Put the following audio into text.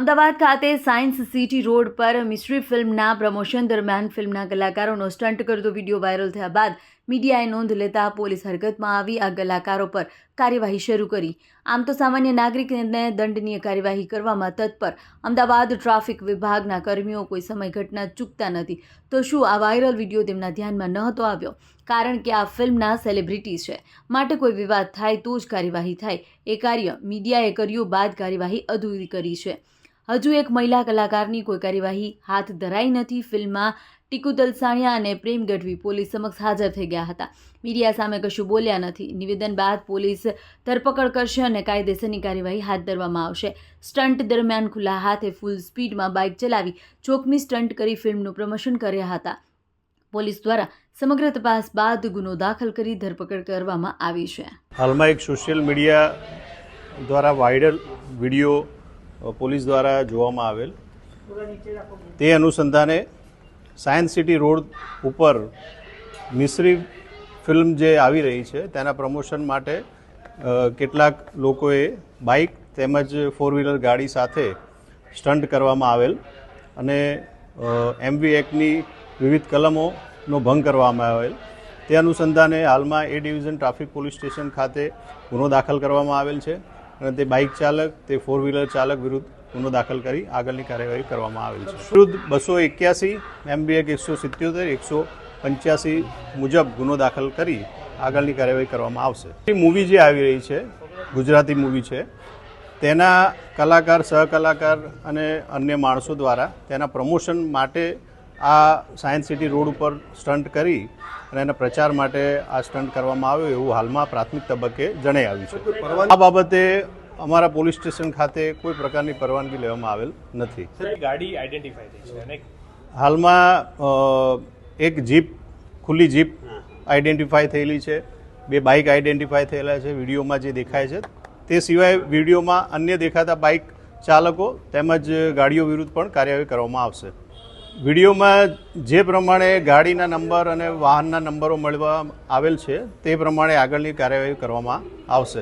અમદાવાદ ખાતે science city road પર mystery ફિલ્મના પ્રમોશન દરમિયાન ફિલ્મના કલાકારોનો સ્ટન્ટ કરતો વીડિયો વાયરલ થયા બાદ મીડિયાએ નોંધ લેતા પોલીસ હરકતમાં આવી. આ કલાકારો પર કાર્યવાહી શરૂ કરી. આમ તો સામાન્ય નાગરિકને દંડનીય કાર્યવાહી કરવામાં તત્પર. અમદાવાદ ટ્રાફિક વિભાગના કર્મીઓ કોઈ સમય ઘટના ચૂકતા નથી. તો શું આ વાયરલ વીડિયો તેમના ધ્યાનમાં નહોતો આવ્યો? કારણ કે આ ફિલ્મના સેલિબ્રિટી છે. માટે કોઈ વિવાદ થાય તો જ કાર્યવાહી થાય. એ કાર્ય મીડિયાએ કર્યું બાદ કાર્યવાહી અધૂરી કરી છે. હજુ એક મહિલા કલાકારની કોઈ કાર્યવાહી હાથ ધરાઈ નથી. ફિલ્મમાં ટીકુ તલસાણિયા અને પ્રેમ ગઢવી પોલીસ સમક્ષ હાજર થઈ ગયા હતા. મીડિયા સામે કશું બોલ્યા નથી. નિવેદન બાદ પોલીસ ધરપકડ કરશે અને કાયદેસરની કાર્યવાહી હાથ ધરવામાં આવશે. સ્ટન્ટ દરમિયાન ખુલ્લા હાથે ફૂલ સ્પીડમાં બાઇક ચલાવી ચોકમી સ્ટન્ટ કરી ફિલ્મનું પ્રમોશન કર્યા હતા. પોલીસ દ્વારા સમગ્ર તપાસ બાદ ગુનો દાખલ કરી ધરપકડ કરવામાં આવી છે. હાલમાં એક સોશિયલ મીડિયા દ્વારા વાયરલ વીડિયો પોલીસ દ્વારા જોવામાં આવેલ. તે અનુસંધાને સાયન્સ સિટી રોડ ઉપર મિશ્રી ફિલ્મ જે આવી રહી છે, તેના પ્રમોશન માટે કેટલાક લોકોએ બાઇક તેમજ ફોર વ્હીલર ગાડી સાથે સ્ટન્ટ કરવામાં આવેલ અને એમવી એક્ટની વિવિધ કલમોનો ભંગ કરવામાં આવેલ. તે અનુસંધાને હાલમાં A division traffic police station ખાતે ગુનો દાખલ કરવામાં આવેલ છે. અને તે બાઇક ચાલક, તે ફોર વ્હીલર ચાલક વિરુદ્ધ ગુનો દાખલ કરી આગળની કાર્યવાહી કરવામાં આવેલ છે. વિરુદ્ધ બસો એક્યાસી એમબી એક એકસો સિત્યોતેર, એકસો પંચ્યાસી મુજબ ગુનો દાખલ કરી આગળની કાર્યવાહી કરવામાં આવશે. મૂવી જે આવી રહી છે, ગુજરાતી મૂવી છે, તેના કલાકાર, સહકલાકાર અને અન્ય માણસો દ્વારા તેના પ્રમોશન માટે આ સાયન્સ સિટી રોડ ઉપર સ્ટન્ટ કરી અને એના પ્રચાર માટે આ સ્ટન્ટ કરવામાં આવ્યો એવું હાલમાં પ્રાથમિક તબક્કે જણાઈ આવ્યું છે. આ બાબતે અમારા પોલીસ સ્ટેશન ખાતે કોઈ પ્રકારની પરવાનગી લેવામાં આવેલ નથી. ગાડી આઈડેન્ટિફાઈ થઈ છે અને હાલમાં એક જીપ ખુલ્લી જીપ આઈડેન્ટિફાઈ થયેલી છે. બે બાઇક આઈડેન્ટિફાઈ થયેલા છે વિડીયોમાં જે દેખાય છે. તે સિવાય વિડીયોમાં અન્ય દેખાતા બાઇક ચાલકો તેમજ ગાડીઓ વિરુદ્ધ પણ કાર્યવાહી કરવામાં આવશે. વિડીયોમાં જે પ્રમાણે ગાડીના નંબર અને વાહનના નંબરો મળવા આવેલ છે, તે પ્રમાણે આગળની કાર્યવાહી કરવામાં આવશે.